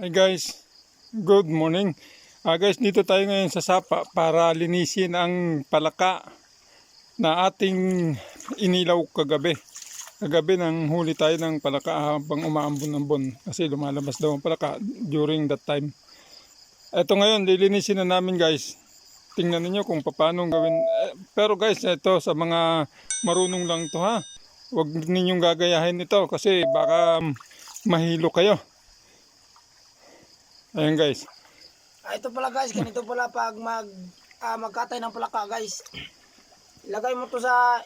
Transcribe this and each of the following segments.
Hi guys, good morning. Ah guys, dito tayo ngayon sa Sapa para linisin ang palaka na ating inilaw kagabi. Kagabi nang huli tayo ng palaka habang umaambon ng bon kasi lumalabas daw ang palaka during that time. Ito ngayon, lilinisin na namin guys. Tingnan niyo kung paano gawin. Eh, pero guys, ito sa mga marunong lang to ha. Huwag ninyong gagayahin ito kasi baka mahilo kayo. Ayan guys. Ah, ito pala guys, ganito pala pag mag ah, magkatay ng palaka guys. Ilagay mo to sa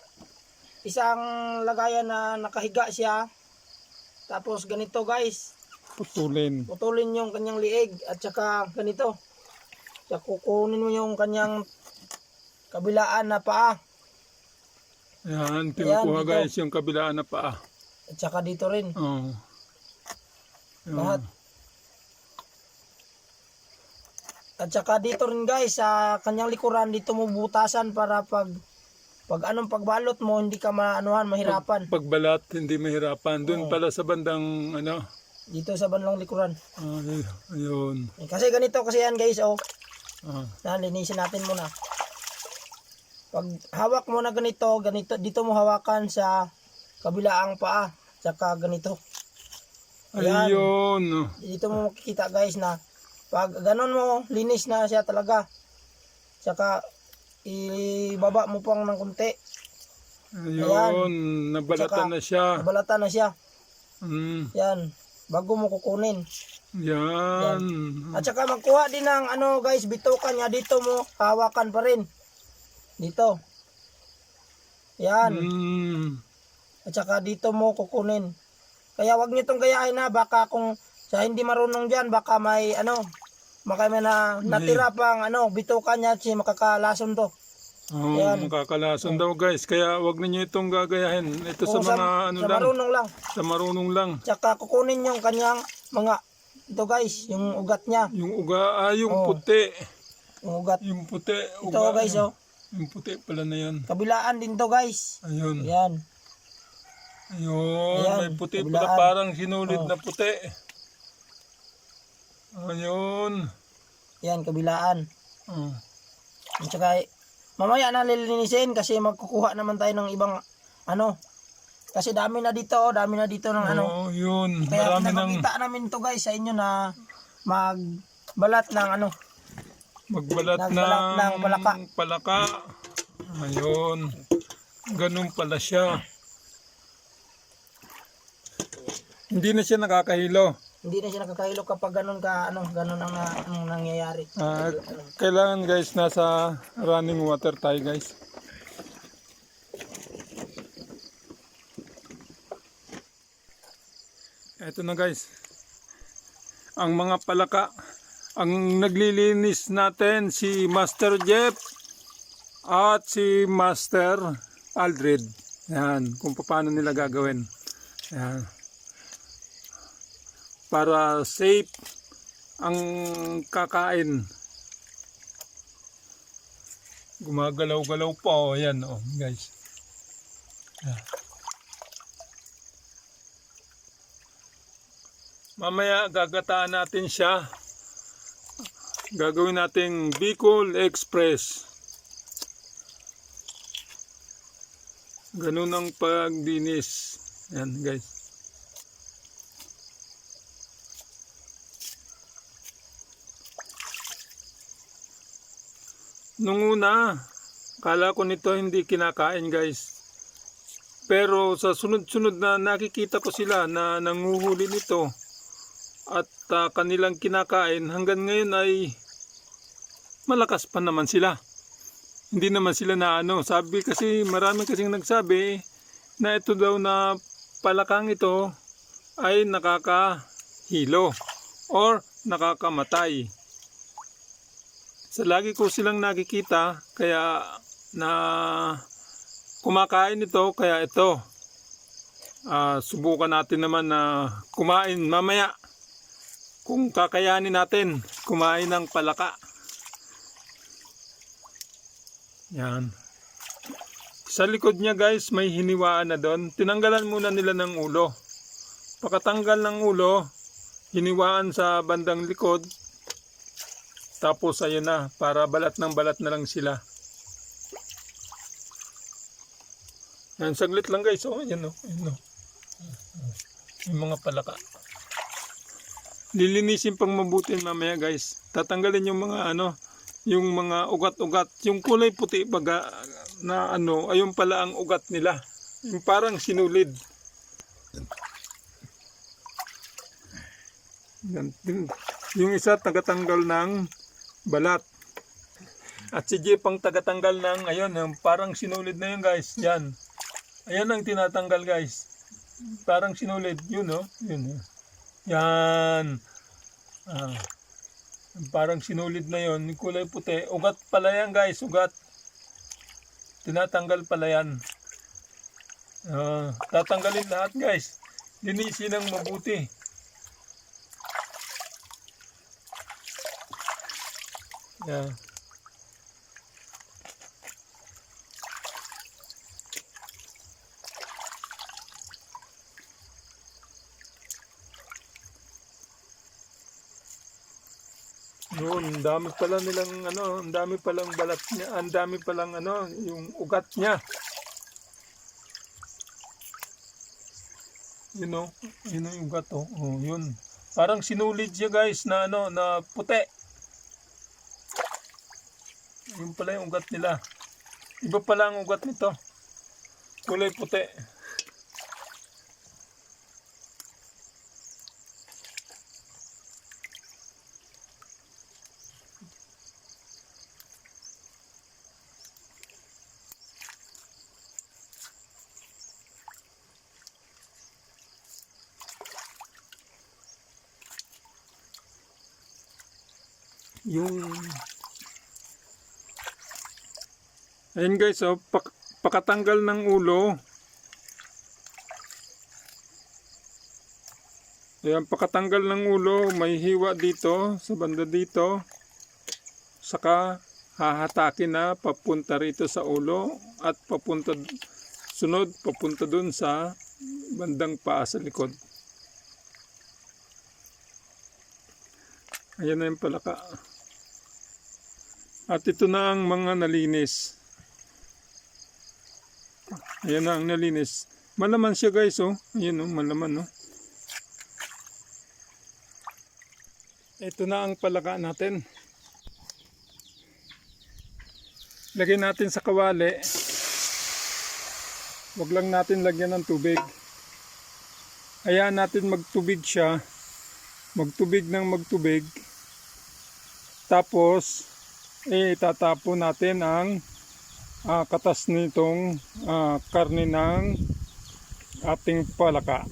isang lagayan na nakahiga siya. Tapos ganito guys, Putulin. putulin yung kanyang liig at saka ganito. Saka kukunin mo yung kanyang kabilaan na paa Ayan, kinukuha guys yung kabilaan na paa. at saka dito rin. Oh. Ayan. Lahat. At saka dito rin guys, sa kanyang likuran dito mo butasan para pag pag anong pagbalot mo hindi ka maanuhan, mahirapan. Pagbalat, hindi mahirapan. Doon Oo. pala sa bandang, ano, Dito sa bandang likuran. ay, ayun. Eh, Kasi ganito kasi yan guys, oh. Ah, linisin natin muna. Pag hawak mo na ganito, ganito, dito mo hawakan sa kabilaang paa. Tsaka ganito. Ayan. ayun. oh. Dito mo makikita guys na pag ganon mo, linis na siya talaga. Tsaka ibaba mo pang ng konti. Ayun, nabalatan Tsaka- na siya. Nabalatan na siya. Mm, Yan. Bago mo kukunin. yan. At saka magkuha din ng ano guys, bitukan niya dito mo hawakan pa rin. Dito. Yan. Mm, At saka dito mo kukunin. Kaya wag niyo tong gayahin na baka kung sa hindi marunong diyan baka may ano baka may na, natira pang ano bitukan niya si makakalason to. oh, Ayan. makakalason daw guys. Kaya wag ninyo itong gagayahin. Ito sa Kung mga ano sa lang, marunong lang. sa marunong lang. Tsaka kukunin yung kanyang mga ito guys, yung ugat niya, Yung uga, ah, yung Oh. puti. yung ugat. Yung puti. Ito Uga, guys oh. Yung puti pala na yan. Kabilaan din to guys. Ayun. Yan. Ayun, Ayan, may puti pala kabilaan. parang sinulid Oh. na puti. Ayun. Yan kabilaan. Oh. At saka mamaya na lilinisin kasi magkukuha naman tayo ng ibang ano. Kasi dami na dito, oh, dami na dito ng ano. Oh, yun. Kaya Marami nang pinapakita namin to guys sa inyo na magbalat ng ano. magbalat ng, nagbalat ng palaka. palaka. Ayun. Ganun pala siya. Hindi na siya nakakahilo. Hindi na siya nakakahilo kapag ganun ka ano, ganun ang, ang nangyayari. Ah, kailangan guys nasa running water tayo guys. Eto na guys. Ang mga palaka. Ang naglilinis natin si Master Jeff at si Master Aldred. Yan, kung paano nila gagawin. Yan. Para safe ang kakain. Gumagalaw-galaw pa oh, ayan oh, guys. Ayan. Mamaya gagataan natin siya. Gagawin nating Bicol Express. Ganun ang pagdinis. Yan guys. Nung una, kala ko nito hindi kinakain guys. Pero sa sunod-sunod na nakikita ko sila na nanguhuli nito at ah, kanilang kinakain hanggang ngayon ay malakas pa naman sila. Hindi naman sila na ano, sabi kasi marami kasing nagsabi na ito daw na palakang ito ay nakakahilo or nakakamatay sa lagi ko silang nakikita kaya na kumakain ito kaya ito. Ah, subukan natin naman na kumain mamaya. Kung kakayanin natin kumain ng palaka. Yan. Sa likod niya guys may hiniwaan na doon. Tinanggalan muna nila ng ulo. Pakatanggal ng ulo hiniwaan sa bandang likod. Tapos ayun na, para balat ng balat na lang sila. Yan, saglit lang guys. Oh, yan oh. Yan oh. Yung mga palaka. Lilinisin pang mabuti mamaya guys. Tatanggalin yung mga ano, yung mga ugat-ugat. Yung kulay puti baga na ano, ayun pala ang ugat nila. Yung parang sinulid. Yan, yung- isa tagatanggal ng balat. At si Jeep ang tagatanggal ng ayun, yung parang sinulid na yun guys. Yan. Ayan ang tinatanggal guys. Parang sinulid. Yun oh. Yun oh. Yan. Ah. Parang sinulid na yon, kulay puti. Ugat pala yan guys, ugat. Tinatanggal pala yan. Ah, tatanggalin lahat guys. Linisin ng mabuti. Yeah. Yun, ang dami pala nilang ano, ang dami palang balat niya, ang dami palang ano, yung ugat niya. Yun know, yun know, yung ugat oh. oh, yun. Parang sinulid siya guys na ano, na puti. Yun pala yung ugat nila. Iba pala ang ugat nito. Kulay puti. Yung Ayun guys, oh, pak- pakatanggal ng ulo. Ayan, pakatanggal ng ulo, may hiwa dito, sa banda dito. Saka hahatakin na papunta rito sa ulo at papunta sunod papunta dun sa bandang paa sa likod. Ayan na yung palaka. At ito na ang mga nalinis. Ayan na ang nalinis. Malaman siya guys oh. Ayan oh, malaman oh. Ito na ang palaka natin. Lagay natin sa kawali. Huwag lang natin lagyan ng tubig. Hayaan natin magtubig siya. Magtubig ng magtubig. Tapos, eh, itatapon natin ang ah, katas nitong ah, karne ng ating palaka.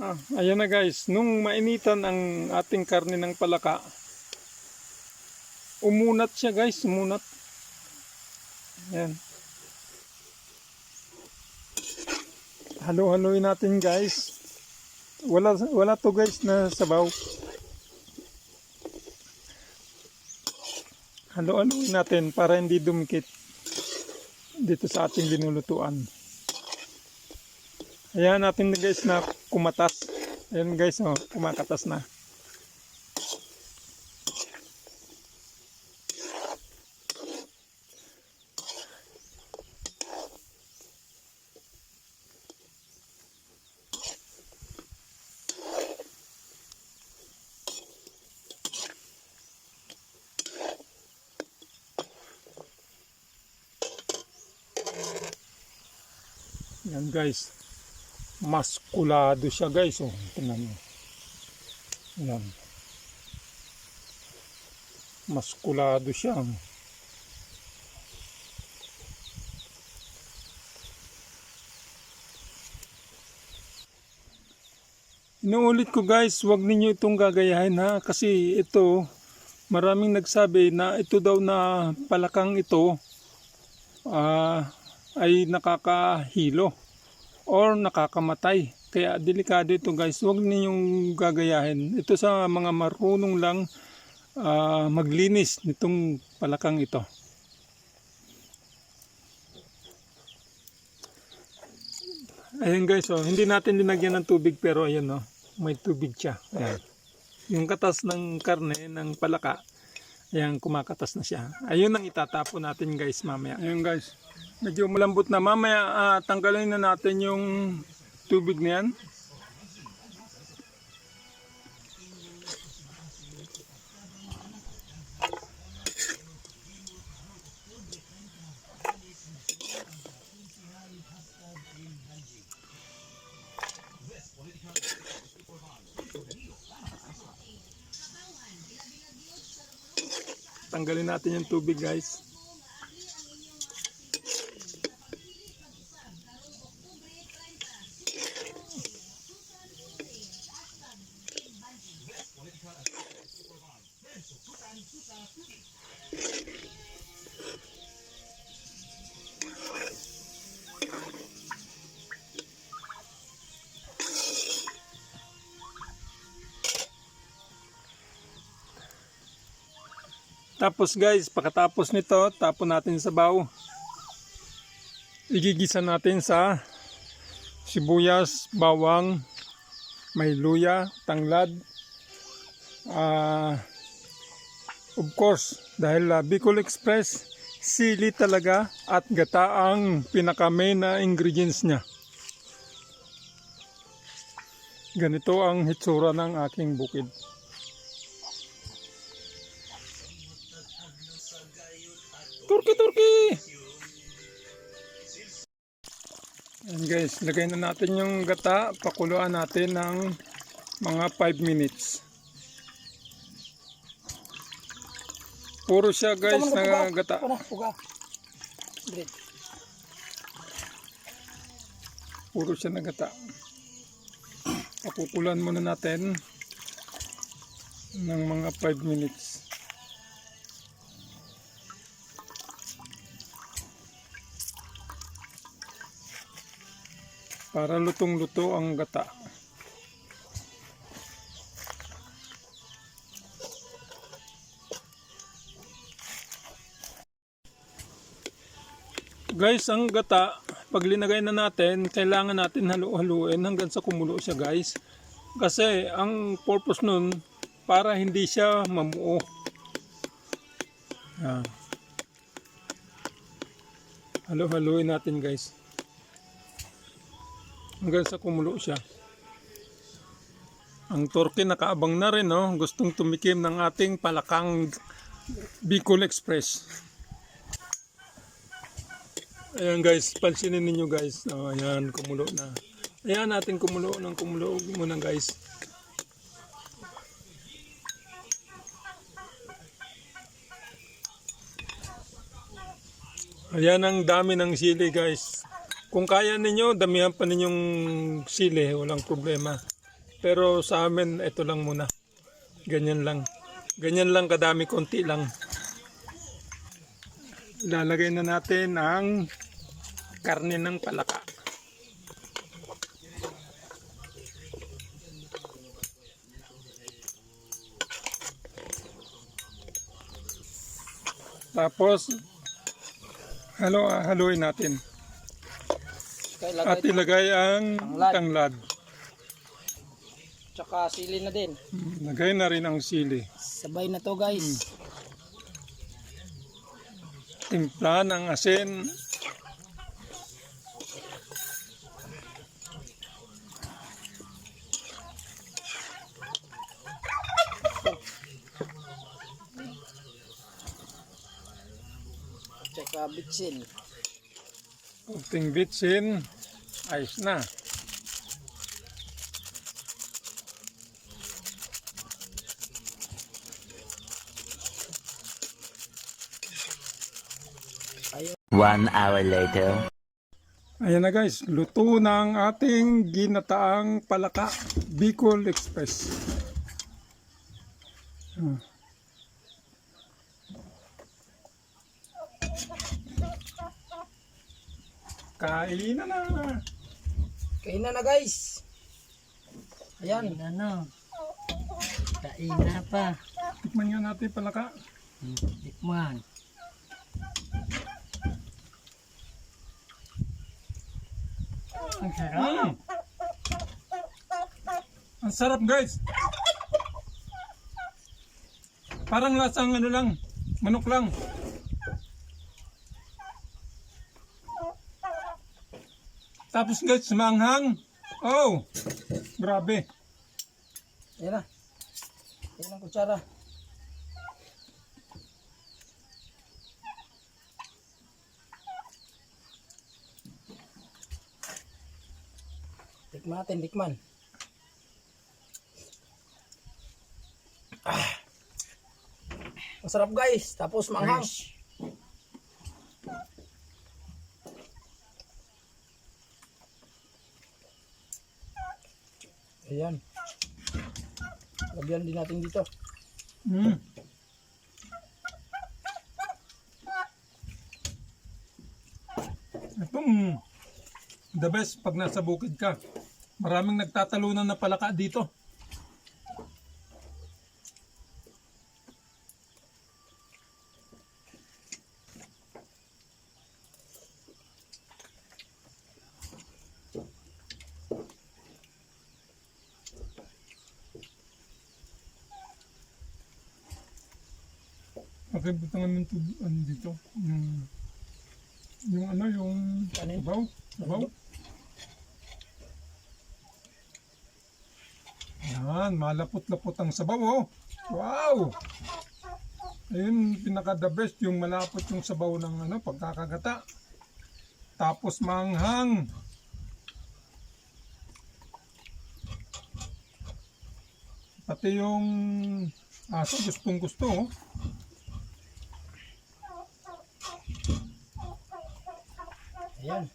Ah, ayan na guys, nung mainitan ang ating karne ng palaka, umunat siya guys, umunat. Ayan. Halo-haloin natin guys. Wala wala to guys na sabaw. Halo-haloin natin para hindi dumikit dito sa ating linulutuan. Ayan natin na guys na kumatas. Ayan guys, oh, kumakatas na. Yan guys. Maskulado siya guys. Oh, tingnan mo. Yan. Maskulado siya. Inuulit ko guys, wag ninyo itong gagayahin ha kasi ito maraming nagsabi na ito daw na palakang ito ah, ay nakakahilo or nakakamatay. Kaya delikado ito guys, huwag ninyong gagayahin. Ito sa mga marunong lang ah, maglinis nitong palakang ito. Ayan guys, oh, hindi natin dinagyan ng tubig pero ayan oh. may tubig siya. Ayan. Yung katas ng karne ng palaka, ayan kumakatas na siya. Ayun ang itatapon natin guys mamaya. Ayun guys, medyo malambot na. Mamaya ah, tanggalin na natin yung tubig na yan. Tanggalin natin yung tubig guys. Tapos guys, pagkatapos nito, tapon natin sa baw. Igigisa natin sa sibuyas, bawang, may luya, tanglad. Ah, of course, dahil ah, Bicol Express, sili talaga at gata ang pinaka main na ingredients niya. Ganito ang hitsura ng aking bukid. Guys, lagay na natin yung gata, pakuluan natin ng mga 5 minutes. Puro siya guys na gata. Puro siya na gata. Pakukulan muna natin ng mga 5 minutes. Para lutong-luto ang gata. Guys, ang gata, pag linagay na natin, kailangan natin halu-haluin hanggang sa kumulo siya guys. Kasi ang purpose nun, para hindi siya mamuo. Yan. Halu-haluin natin guys. Hanggang sa kumulo siya. Ang turkey nakaabang na rin, no? gustong tumikim ng ating palakang Bicol Express. Ayan guys, pansinin ninyo guys. Oh, ayan, kumulo na. Ayan natin kumulo ng kumulo muna guys. Ayan ang dami ng sili guys. Kung kaya ninyo, damihan pa ninyong sili, walang problema. Pero sa amin, ito lang muna. Ganyan lang. Ganyan lang kadami, konti lang. Lalagay na natin ang karne ng palaka. Tapos, halo, haluin natin. Kaya At lagay ilagay ang Tanglad. tanglad. tsaka sili na din. Lagay na rin ang sili. Sabay na to guys. Timpla ng asin. Tsaka bitsin. Kunting bitsin. Ayos na. One hour later. Ayan na guys, luto ang ating ginataang palaka, Bicol Express. Ah. Kain na na. Kain na na guys. Ayan. Ano? Kain na pa. Tikman nga natin palaka. Tikman. Ang sarap. Mm. Ang sarap guys. Parang lasang ano lang, manok lang. Tapos guys, manghang. Oh, grabe. Yan na. Yan ang kutsara. Tikman natin, tikman. Ah. Masarap guys. Tapos manghang. Ayan. Lagyan din natin dito. Mm. Itong the best pag nasa bukid ka. Maraming nagtatalunan na palaka dito. Pakibutangan ng tubig ano dito. Yung, yung ano, yung Kanin? sabaw. Sabaw. Yan, malapot-lapot ang sabaw, oh. Wow! Ayun, pinaka the best, yung malapot yung sabaw ng ano, pagkakagata. Tapos manghang. Pati yung aso, gustong gusto, oh. Ayan.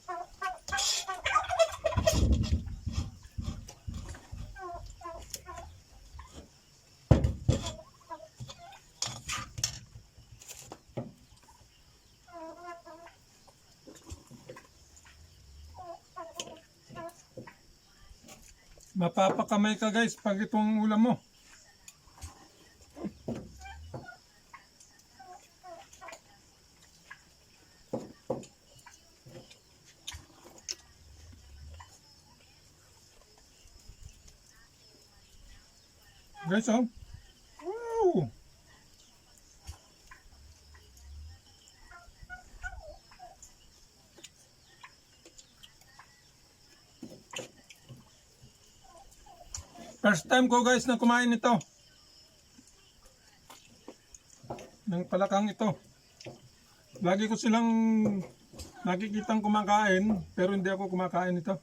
Mapapakamay ka guys pag itong ulam mo. Guys, oh. First time ko guys na kumain ito. Ng palakang ito. Lagi ko silang nakikitang kumakain pero hindi ako kumakain ito.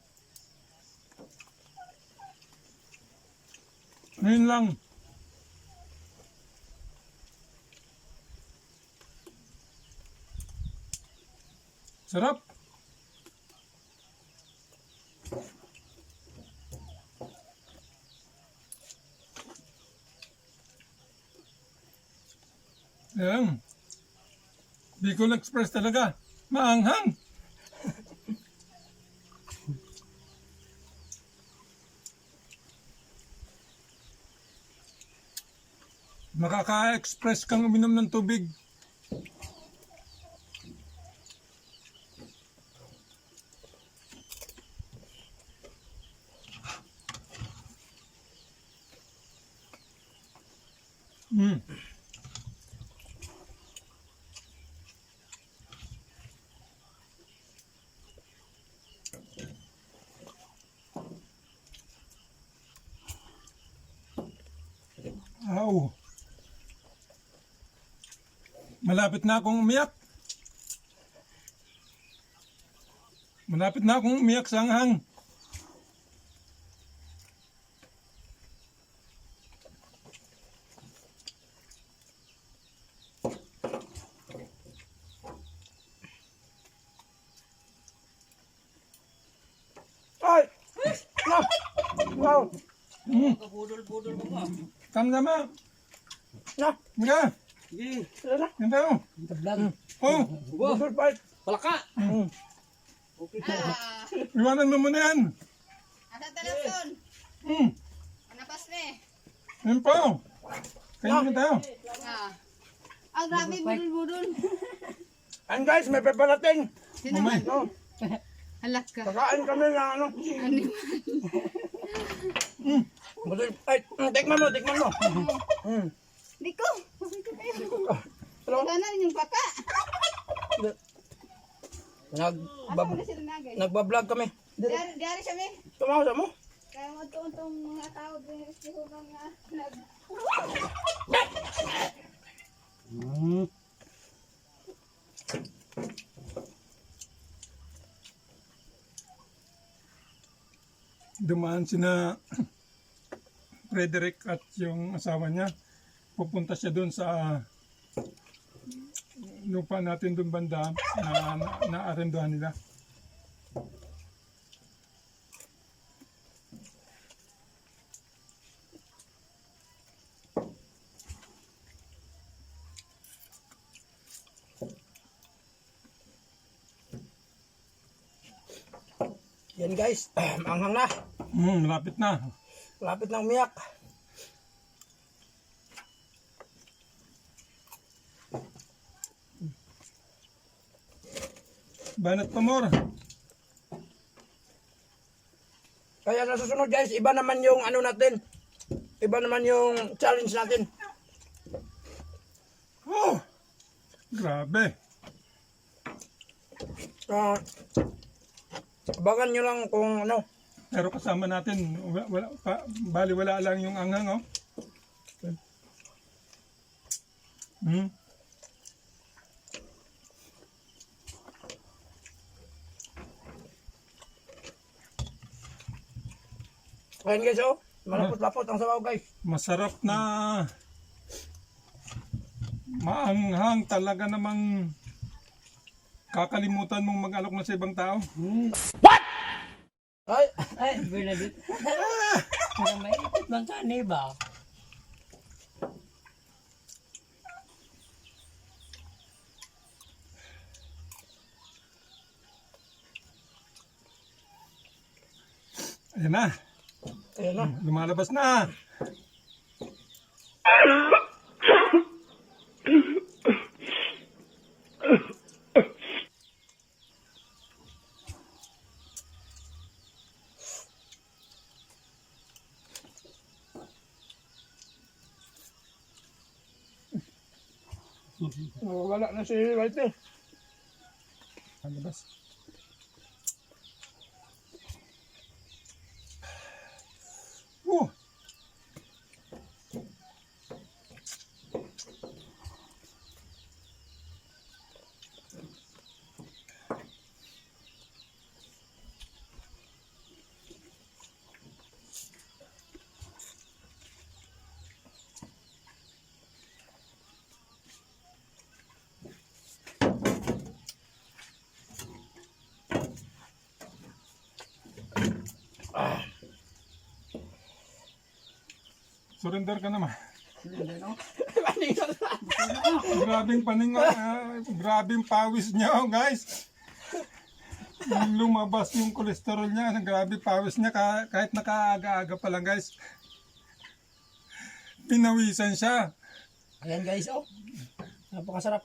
Ngayon lang. Sarap. Yan. Bicol Express talaga. Maanghang. Makaka-express kang uminom ng tubig. Mm. Aw. Malapit na akong umiyak. Malapit na akong umiyak sa anghang. Ay! No! Wow! Mm. Kabudol-budol mo ba? Tama naman. No! Nga. Sige. Tara na. Yan tayo. Tablag. Oh, Budol fight. Palaka. Mm. Okay ka. iwanan mo muna yan. Asa telefon? Mm. Napas ni. Yan po. Kaya na tayo. Ah. Ah, grabe, budol-budol. And guys, may peperating. Sino man? No, Halak ka. kakain kami ng ano. Ay, mm, tikman mo, tikman mo. Mm. Di Ano? Wala na rin yung baka. Nag, mo na sila nagay? nagbablog kami. Diari, diari siya me. Tumawa mo? Kaya mo ito itong mga tao din sa hubang nga nag... Mm. dumaan sina Frederick at yung asawa niya. Pupunta siya doon sa lupa natin doon banda na, na, naarendohan nila. Yan guys, manghang na. Hmm, malapit na. Lapit ng umiyak. Banat pa more. Kaya sa susunod guys, iba naman yung ano natin. Iba naman yung challenge natin. Oh, grabe. Ah, abangan nyo lang kung ano. Pero kasama natin, wala, wala, pa, bali wala lang yung anghang, oh. Hmm. Ayan guys oh, malapot-lapot ang sabaw guys. Masarap na maanghang talaga namang kakalimutan mong mag-alok na sa ibang tao. Ay, Ay, binabit. Kaya may ikot bang kani ba? Ayan na, ayan na. lumalabas na. Wala na si White eh. Lumalabas. Oh, surrender ka naman. Grabing paninga, ah, grabing pawis niya, oh, guys. Lumabas yung kolesterol niya, grabe pawis niya ka- kahit nakaaga-aga pa lang, guys. Pinawisan siya. Ayan guys oh. Napakasarap.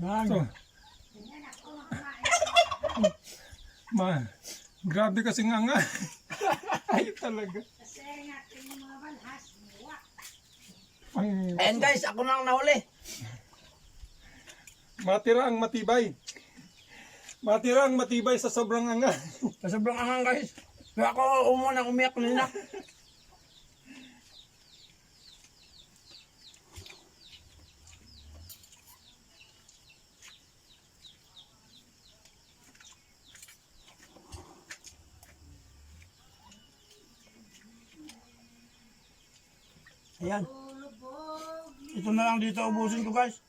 Yan. So, ma, grabe kasi nga nga. Ay talaga. Ang Ayan guys, ako na ang nahuli. matira ang matibay. Matira ang matibay sa sobrang anga. Sa sobrang angang guys. Kaya ako umunang umiyak nila. Ayan. Ito na lang dito ubusin ko guys.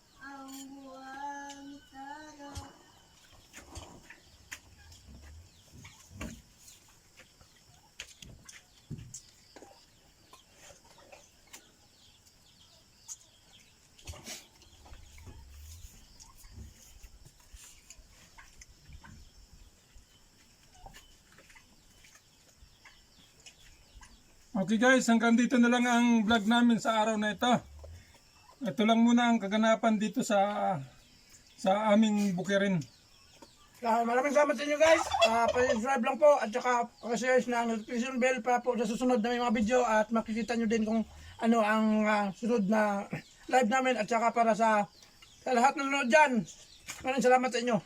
Okay guys, hanggang dito na lang ang vlog namin sa araw na ito. Ito lang muna ang kaganapan dito sa sa aming bukirin. Ah, maraming salamat sa inyo guys. Uh, pa-subscribe lang po at saka pakishare na notification bell para po sa susunod na mga video at makikita nyo din kung ano ang ah, sunod na live namin at saka para sa, sa lahat ng nanonood dyan. Maraming salamat sa inyo.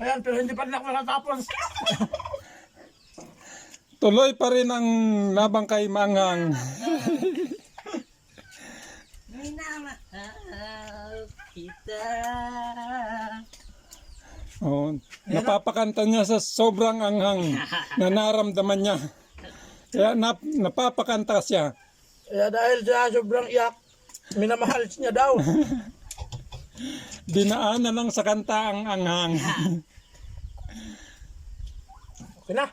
Ayan, pero hindi pa rin ako nakatapos. Tuloy pa rin ang labang kay Mangang. Minamahal kita. Oh, napapakanta niya sa sobrang anghang na naramdaman niya. Kaya nap, napapakanta siya. Kaya dahil sa sobrang iyak, minamahal niya daw. Dinaan na lang sa kanta ang anghang. Okay na.